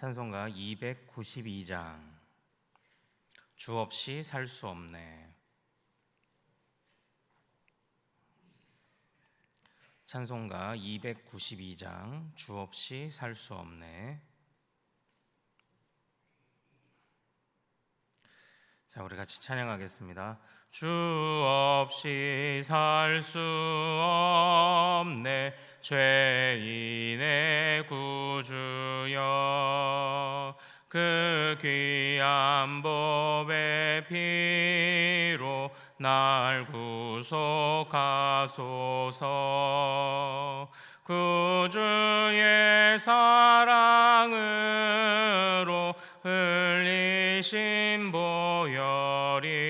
찬송가 292장. 주 없이 살 수 없네. 찬송가 292장. 주 없이 살 수 없네. 자 우리 같이 찬양하겠습니다 주 없이 살 수 없네. 죄인의 구주여 그 귀한 법의 피로 날 구속하소서. 구주의 사랑으로 흘리신 보혈이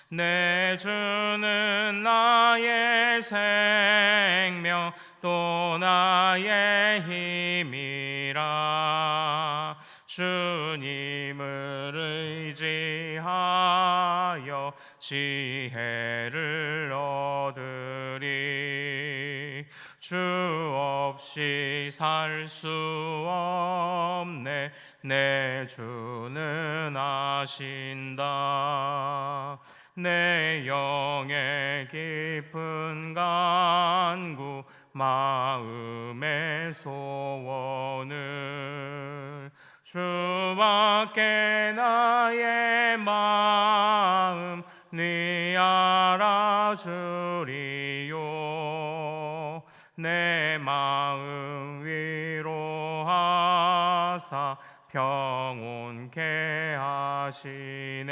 내 주는 나의 생명 또 나의 힘이라. 주님을 의지하여 지혜를 얻으리. 주 없이 살 수 없네. 내 주는 아신다 내 영의 깊은 간구 마음의 소원을 주밖에 나의 마음 네 알아주리요. 내 마음 위로하사 평온케 하시네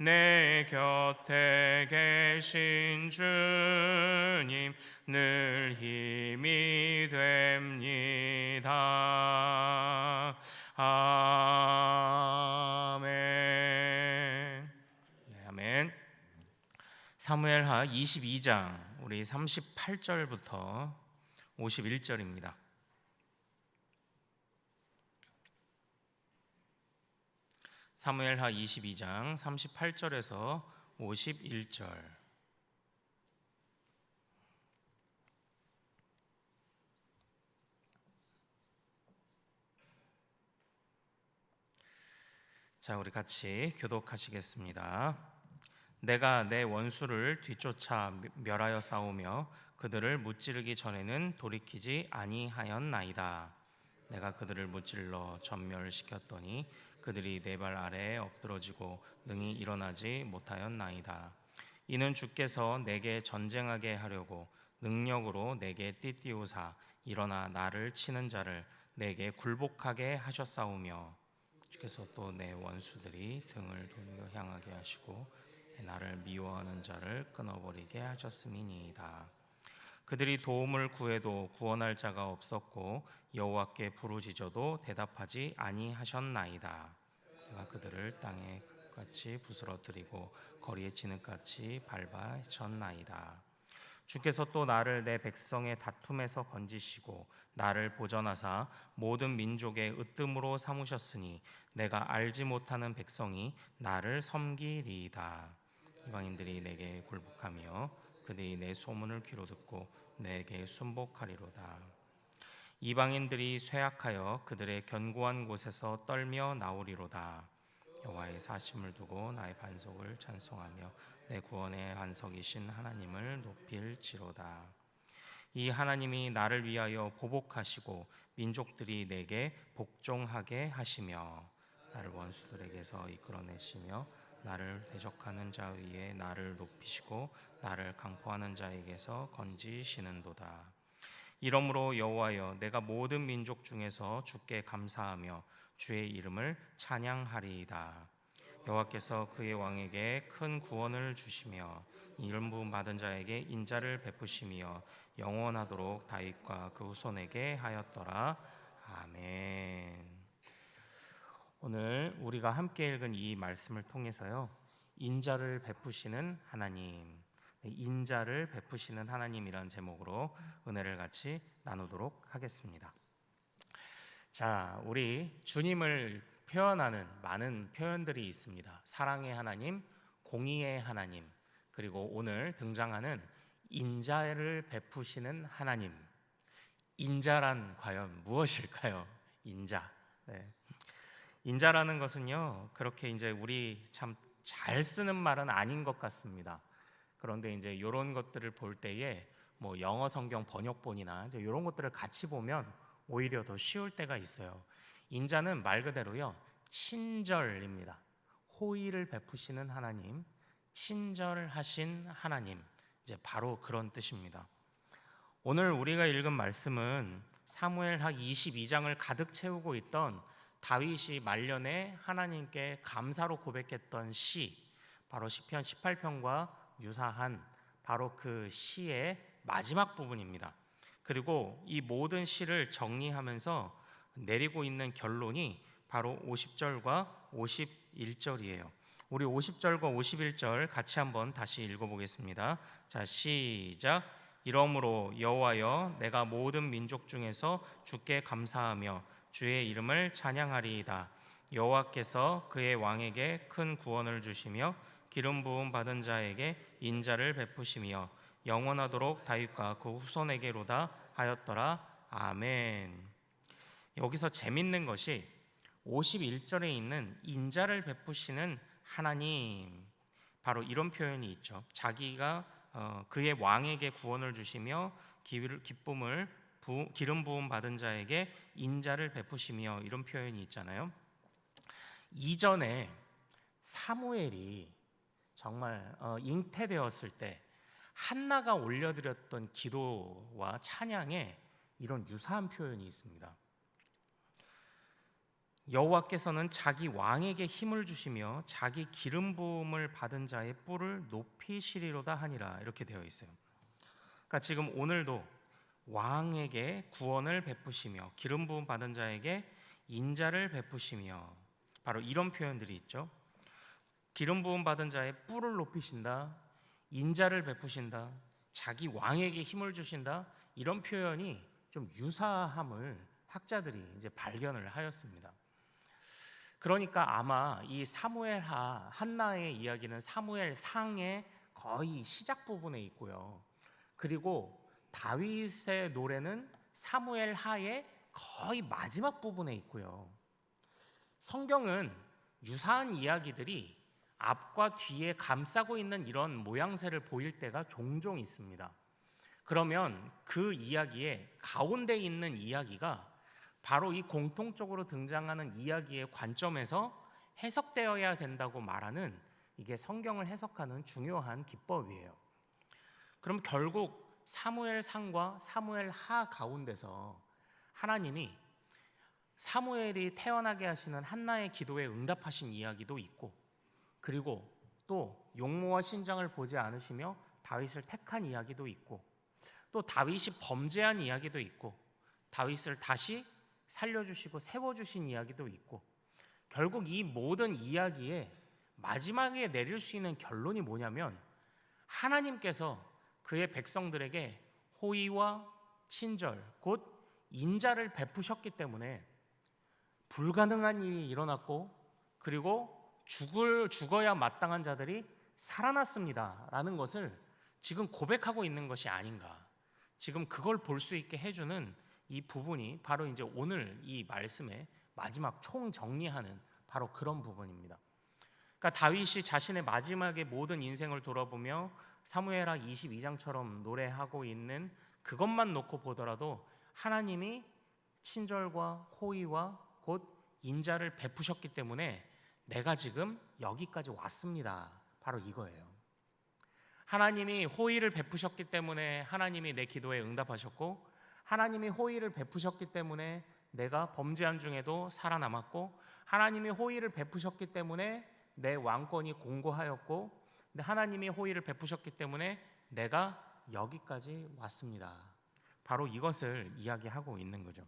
내 곁에 계신 주님 늘 힘이 됩니다. 아멘. 네, 아멘. 사무엘하 22장 우리 38절부터 51절입니다. 사무엘하 22장 38절에서 51절. 자, 우리 같이 교독하시겠습니다. 내가 내 원수를 뒤쫓아 멸하여 싸우며 그들을 무찌르기 전에는 돌이키지 아니하였나이다. 내가 그들을 무찔러 전멸시켰더니 그들이 내발 아래에 엎드러지고 능히 일어나지 못하였나이다. 이는 주께서 내게 전쟁하게 하려고 능력으로 내게 띠띠우사 일어나 나를 치는 자를 내게 굴복하게 하셨사오며 주께서 또 내 원수들이 등을 돌려 향하게 하시고 나를 미워하는 자를 끊어버리게 하셨음이니이다. 그들이 도움을 구해도 구원할 자가 없었고 여호와께 부르짖어도 대답하지 아니하셨나이다. 내가 그들을 땅에 같이 부스러뜨리고 거리에 진흙같이 밟아 쳤나이다. 주께서 또 나를 내 백성의 다툼에서 건지시고 나를 보전하사 모든 민족의 으뜸으로 삼으셨으니 내가 알지 못하는 백성이 나를 섬기리이다. 이방인들이 내게 굴복하며 그들이 내 소문을 귀로 듣고 내게 순복하리로다. 이방인들이 쇠약하여 그들의 견고한 곳에서 떨며 나오리로다. 여호와의 사심을 두고 나의 반석을 찬송하며 내 구원의 반석이신 하나님을 높일지로다. 이 하나님이 나를 위하여 보복하시고 민족들이 내게 복종하게 하시며 나를 원수들에게서 이끌어내시며 나를 대적하는 자 위에 나를 높이시고 나를 강포하는 자에게서 건지시는도다. 이러므로 여호와여 내가 모든 민족 중에서 주께 감사하며 주의 이름을 찬양하리이다. 여호와께서 그의 왕에게 큰 구원을 주시며 이름 부음 받은 자에게 인자를 베푸시며 영원하도록 다윗과 그 후손에게 하였더라. 아멘. 오늘 우리가 함께 읽은 이 말씀을 통해서요. 인자를 베푸시는 하나님, 인자를 베푸시는 하나님이란 제목으로 은혜를 같이 나누도록 하겠습니다. 자, 우리 주님을 표현하는 많은 표현들이 있습니다. 사랑의 하나님, 공의의 하나님, 그리고 오늘 등장하는 인자를 베푸시는 하나님. 인자란 과연 무엇일까요? 인자. 네. 인자라는 것은요, 그렇게 이제 우리 참 잘 쓰는 말은 아닌 것 같습니다. 그런데 이제 이런 것들을 볼 때에 뭐 영어 성경 번역본이나 이제 이런 것들을 같이 보면 오히려 더 쉬울 때가 있어요. 인자는 말 그대로요, 친절입니다. 호의를 베푸시는 하나님, 친절하신 하나님, 이제 바로 그런 뜻입니다. 오늘 우리가 읽은 말씀은 사무엘하 22장을 가득 채우고 있던 다윗이 말년에 하나님께 감사로 고백했던 시, 바로 시편 18편과 유사한 바로 그 시의 마지막 부분입니다. 그리고 이 모든 시를 정리하면서 내리고 있는 결론이 바로 50절과 51절이에요. 우리 50절과 51절 같이 한번 다시 읽어보겠습니다. 자, 시작. 이러므로 여호와여 내가 모든 민족 중에서 주께 감사하며 주의 이름을 찬양하리이다. 여호와께서 그의 왕에게 큰 구원을 주시며 기름 부음 받은 자에게 인자를 베푸시며 영원하도록 다윗과 그 후손에게로다 하였더라. 아멘. 여기서 재밌는 것이 51절에 있는 인자를 베푸시는 하나님 바로 이런 표현이 있죠. 자기가 어, 그의 왕에게 구원을 주시며 기쁨을 부, 기름 부음 받은 자에게 인자를 베푸시며 이런 표현이 있잖아요. 이전에 사무엘이 정말 어, 잉태되었을 때 한나가 올려드렸던 기도와 찬양에 이런 유사한 표현이 있습니다. 여호와께서는 자기 왕에게 힘을 주시며 자기 기름 부음을 받은 자의 뿔을 높이시리로다 하니라 이렇게 되어 있어요. 그러니까 지금 오늘도 왕에게 구원을 베푸시며 기름 부음 받은 자에게 인자를 베푸시며 바로 이런 표현들이 있죠. 기름 부음 받은 자의 뿔을 높이신다. 인자를 베푸신다. 자기 왕에게 힘을 주신다. 이런 표현이 좀 유사함을 학자들이 이제 발견을 하였습니다. 그러니까 아마 이 사무엘 하 한나의 이야기는 사무엘 상의 거의 시작 부분에 있고요. 그리고 다윗의 노래는 사무엘 하의 거의 마지막 부분에 있고요. 성경은 유사한 이야기들이 앞과 뒤에 감싸고 있는 이런 모양새를 보일 때가 종종 있습니다. 그러면 그 이야기의 가운데 있는 이야기가 바로 이 공통적으로 등장하는 이야기의 관점에서 해석되어야 된다고 말하는 이게 성경을 해석하는 중요한 기법이에요. 그럼 결국 사무엘 상과 사무엘 하 가운데서 하나님이 사무엘이 태어나게 하시는 한나의 기도에 응답하신 이야기도 있고 그리고 또 용모와 신장을 보지 않으시며 다윗을 택한 이야기도 있고 또 다윗이 범죄한 이야기도 있고 다윗을 다시 살려주시고 세워주신 이야기도 있고 결국 이 모든 이야기에 마지막에 내릴 수 있는 결론이 뭐냐면 하나님께서 그의 백성들에게 호의와 친절 곧 인자를 베푸셨기 때문에 불가능한 일이 일어났고 그리고 죽을 죽어야 마땅한 자들이 살아났습니다라는 것을 지금 고백하고 있는 것이 아닌가. 지금 그걸 볼 수 있게 해주는 이 부분이 바로 이제 오늘 이 말씀의 마지막 총 정리하는 바로 그런 부분입니다. 그러니까 다윗이 자신의 마지막의 모든 인생을 돌아보며 사무엘하 22장처럼 노래하고 있는 그것만 놓고 보더라도 하나님이 친절과 호의와 곧 인자를 베푸셨기 때문에 내가 지금 여기까지 왔습니다. 바로 이거예요. 하나님이 호의를 베푸셨기 때문에 하나님이 내 기도에 응답하셨고 하나님이 호의를 베푸셨기 때문에 내가 범죄한 중에도 살아남았고 하나님이 호의를 베푸셨기 때문에 내 왕권이 공고하였고 근데 하나님이 호의를 베푸셨기 때문에 내가 여기까지 왔습니다. 바로 이것을 이야기하고 있는 거죠.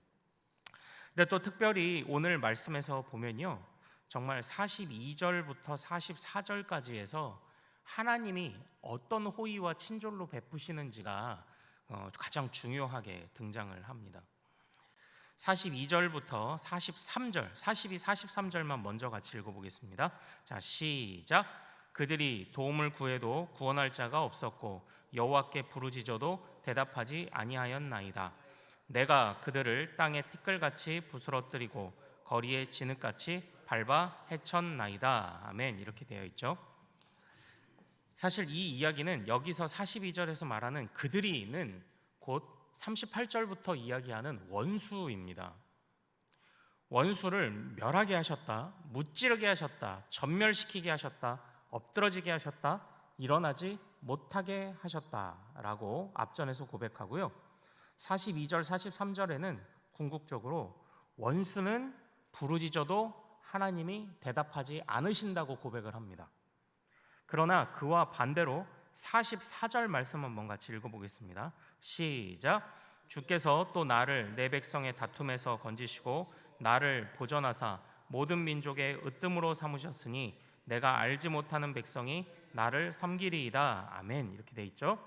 근데 또 특별히 오늘 말씀에서 보면요. 정말 42절부터 44절까지 해서 하나님이 어떤 호의와 친절로 베푸시는지가 어, 가장 중요하게 등장을 합니다. 42절부터 43절, 42, 43절만 먼저 같이 읽어보겠습니다. 자, 시작. 그들이 도움을 구해도 구원할 자가 없었고 여호와께 부르짖어도 대답하지 아니하였나이다. 내가 그들을 땅에 티끌같이 부스러뜨리고 거리에 진흙같이 밟아 헤쳤나이다. 아멘. 이렇게 되어 있죠. 사실 이 이야기는 여기서 42절에서 말하는 그들이는 곧 38절부터 이야기하는 원수입니다. 원수를 멸하게 하셨다, 무찌르게 하셨다, 전멸시키게 하셨다, 엎드러지게 하셨다, 일어나지 못하게 하셨다라고 앞전에서 고백하고요. 42절, 43절에는 궁극적으로 원수는 부르짖어도 하나님이 대답하지 않으신다고 고백을 합니다. 그러나 그와 반대로 44절 말씀 한번 같이 읽어보겠습니다. 시작. 주께서 또 나를 내 백성의 다툼에서 건지시고 나를 보전하사 모든 민족의 으뜸으로 삼으셨으니 내가 알지 못하는 백성이 나를 섬기리이다. 아멘. 이렇게 돼 있죠.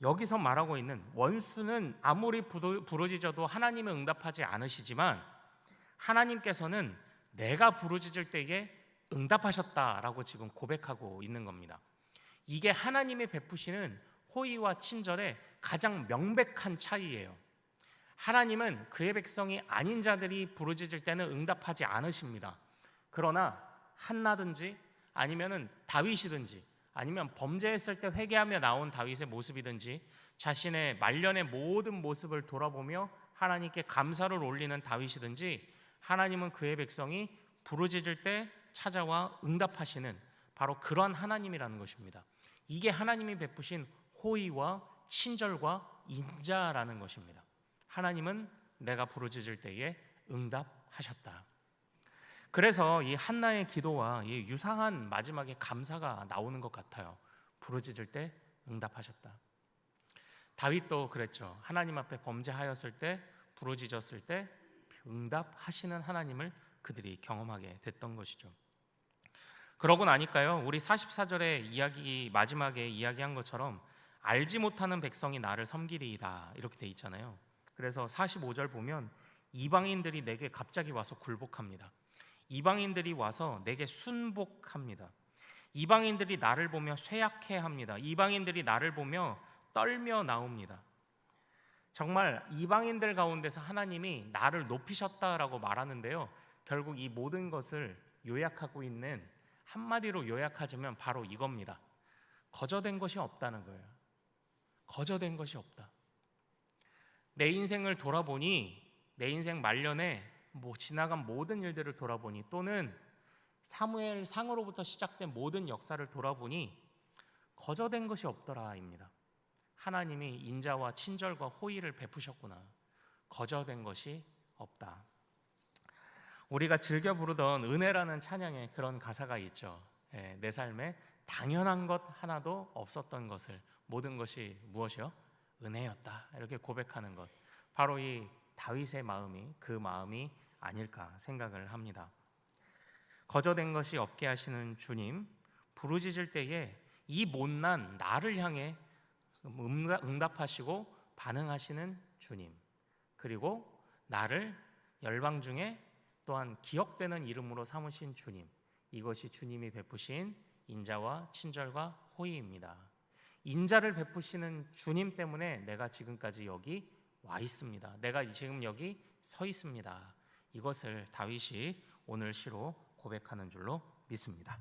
여기서 말하고 있는 원수는 아무리 부르- 부르짖어도 하나님은 응답하지 않으시지만 하나님께서는 내가 부르짖을 때에 응답하셨다라고 지금 고백하고 있는 겁니다. 이게 하나님의 베푸시는 호의와 친절의 가장 명백한 차이예요. 하나님은 그의 백성이 아닌 자들이 부르짖을 때는 응답하지 않으십니다. 그러나 한나든지 아니면은 다윗이든지 아니면 범죄했을 때 회개하며 나온 다윗의 모습이든지 자신의 말년의 모든 모습을 돌아보며 하나님께 감사를 올리는 다윗이든지 하나님은 그의 백성이 부르짖을 때 찾아와 응답하시는 바로 그런 하나님이라는 것입니다. 이게 하나님이 베푸신 호의와 친절과 인자라는 것입니다. 하나님은 내가 부르짖을 때에 응답하셨다. 그래서 이 한나의 기도와 이 유사한 마지막에 감사가 나오는 것 같아요. 부르짖을 때 응답하셨다. 다윗도 그랬죠. 하나님 앞에 범죄하였을 때 부르짖었을 때 응답하시는 하나님을 그들이 경험하게 됐던 것이죠. 그러고 나니까요. 우리 44절의 이야기 마지막에 이야기한 것처럼 알지 못하는 백성이 나를 섬기리이다. 이렇게 돼 있잖아요. 그래서 45절 보면 이방인들이 내게 갑자기 와서 굴복합니다. 이방인들이 와서 내게 순복합니다. 이방인들이 나를 보며 쇠약해 합니다. 이방인들이 나를 보며 떨며 나옵니다. 정말 이방인들 가운데서 하나님이 나를 높이셨다라고 말하는데요. 결국 이 모든 것을 요약하고 있는 한마디로 요약하자면 바로 이겁니다. 거저된 것이 없다는 거예요. 거저된 것이 없다. 내 인생을 돌아보니 내 인생 말년에 뭐 지나간 모든 일들을 돌아보니 또는 사무엘 상으로부터 시작된 모든 역사를 돌아보니 거저된 것이 없더라입니다. 하나님이 인자와 친절과 호의를 베푸셨구나. 거저된 것이 없다. 우리가 즐겨 부르던 은혜라는 찬양에 그런 가사가 있죠. 예, 내 삶에 당연한 것 하나도 없었던 것을 모든 것이 무엇이요? 은혜였다. 이렇게 고백하는 것. 바로 이 다윗의 마음이 그 마음이 아닐까 생각을 합니다. 거저된 것이 없게 하시는 주님, 부르짖을 때에 이 못난 나를 향해 응답- 응답하시고 반응하시는 주님, 그리고 나를 열방 중에 또한 기억되는 이름으로 삼으신 주님, 이것이 주님이 베푸신 인자와 친절과 호의입니다. 인자를 베푸시는 주님 때문에 내가 지금까지 여기 와 있습니다. 내가 지금 여기 서 있습니다. 이것을 다윗이 오늘 시로 고백하는 줄로 믿습니다.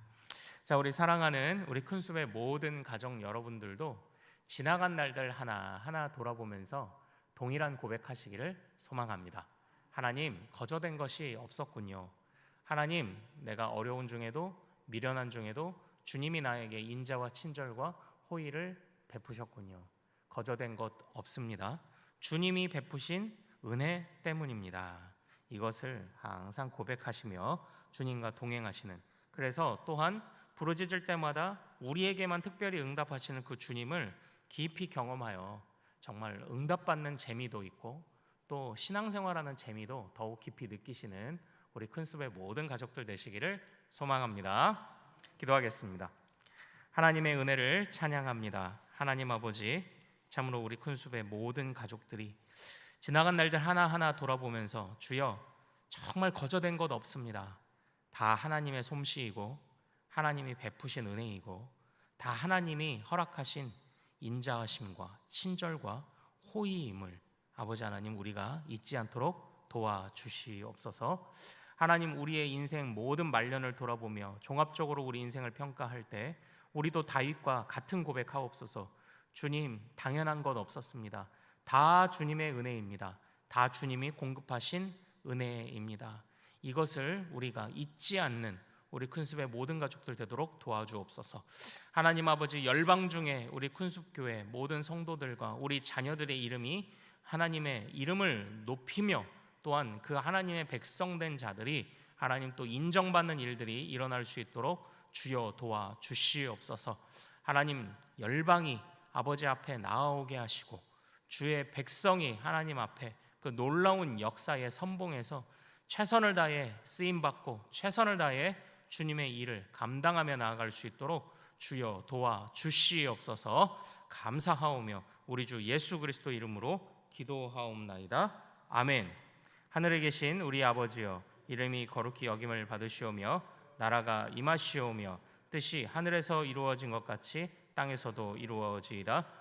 자, 우리 사랑하는 우리 큰숲의 모든 가정 여러분들도 지나간 날들 하나 하나 돌아보면서 동일한 고백하시기를 소망합니다. 하나님, 거저된 것이 없었군요. 하나님, 내가 어려운 중에도 미련한 중에도 주님이 나에게 인자와 친절과 호의를 베푸셨군요. 거저된 것 없습니다. 주님이 베푸신 은혜 때문입니다. 이것을 항상 고백하시며 주님과 동행하시는 그래서 또한 부르짖을 때마다 우리에게만 특별히 응답하시는 그 주님을 깊이 경험하여 정말 응답받는 재미도 있고 또 신앙생활하는 재미도 더욱 깊이 느끼시는 우리 큰숲의 모든 가족들 되시기를 소망합니다. 기도하겠습니다. 하나님의 은혜를 찬양합니다. 하나님 아버지, 참으로 우리 큰숲의 모든 가족들이 지나간 날들 하나하나 돌아보면서 주여 정말 거저된 것 없습니다. 다 하나님의 솜씨이고 하나님이 베푸신 은혜이고 다 하나님이 허락하신 인자하심과 친절과 호의임을 아버지 하나님 우리가 잊지 않도록 도와주시옵소서. 하나님 우리의 인생 모든 말년을 돌아보며 종합적으로 우리 인생을 평가할 때 우리도 다윗과 같은 고백하옵소서. 주님 당연한 것 없었습니다. 다 주님의 은혜입니다. 다 주님이 공급하신 은혜입니다. 이것을 우리가 잊지 않는 우리 큰숲의 모든 가족들 되도록 도와주옵소서. 하나님 아버지 열방 중에 우리 큰숲 교회 모든 성도들과 우리 자녀들의 이름이 하나님의 이름을 높이며 또한 그 하나님의 백성된 자들이 하나님 또 인정받는 일들이 일어날 수 있도록 주여 도와 주시옵소서. 하나님 열방이 아버지 앞에 나아오게 하시고 주의 백성이 하나님 앞에 그 놀라운 역사의 선봉에서 최선을 다해 쓰임 받고 최선을 다해 주님의 일을 감당하며 나아갈 수 있도록 주여 도와 주시옵소서. 감사하오며 우리 주 예수 그리스도 이름으로 기도하옵나이다. 아멘. 하늘에 계신 우리 아버지여 이름이 거룩히 여김을 받으시오며 나라가 임하시오며 뜻이 하늘에서 이루어진 것 같이 땅에서도 이루어지이다.